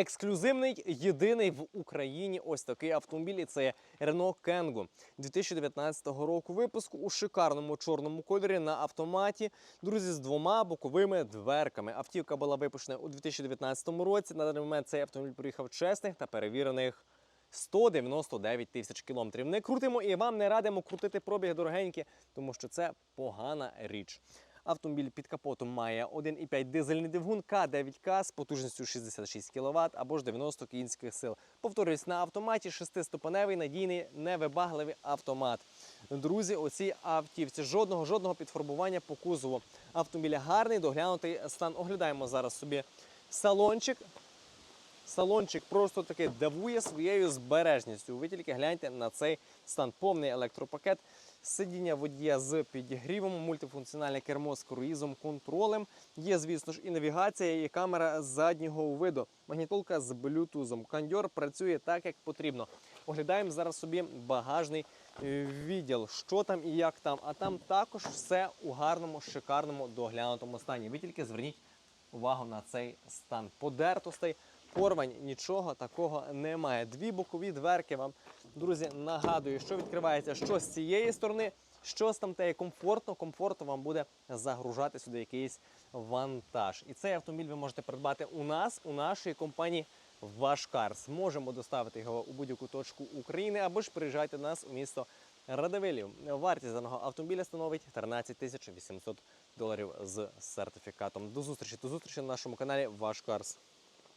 Ексклюзивний єдиний в Україні ось такий автомобіль. і Це Renault Kangoo 2019 року випуску у шикарному чорному кольорі на автоматі. Друзі, з двома боковими дверками. Автівка була випущена у 2019 році. На даний момент цей автомобіль проїхав чесних та перевірених 199 тисяч кілометрів. Не крутимо і вам не радимо крутити пробіг дорогенькі, тому що це погана річ. Автомобіль під капотом має 1,5 дизельний двигун К9К з потужністю 66 кВт або ж 90 кінських сил. Повторюсь, на автоматі шестиступеневий надійний невибагливий автомат. Друзі, оці автівці жодного жодного підфарбування по кузову. Автомобіля гарний, доглянутий стан. Оглядаємо зараз собі салончик. Салончик просто таки дивує своєю збережністю. Ви тільки гляньте на цей стан. Повний електропакет, сидіння водія з підігрівом, мультифункціональне кермо з круїзом, контролем. Є, звісно ж, і навігація, і камера заднього виду. Магнітолка з блютузом. Кондьор працює так, як потрібно. Оглядаємо зараз собі багажний е, відділ. Що там і як там. А там також все у гарному, шикарному доглянутому стані. Ви тільки зверніть увагу на цей стан. Подертостей, порвань, нічого такого немає. Дві бокові дверки вам, друзі, нагадую, що відкривається що з цієї сторони, що з тамтеї комфортно, комфортно вам буде загружати сюди якийсь вантаж. І цей автомобіль ви можете придбати у нас, у нашій компанії Вашкарс. Можемо доставити його у будь-яку точку України або ж приїжджайте до нас у місто Радивилів. Вартість даного автомобіля становить 13 тисяч 800 доларів з сертифікатом. До зустрічі, до зустрічі на нашому каналі Ваш Карс.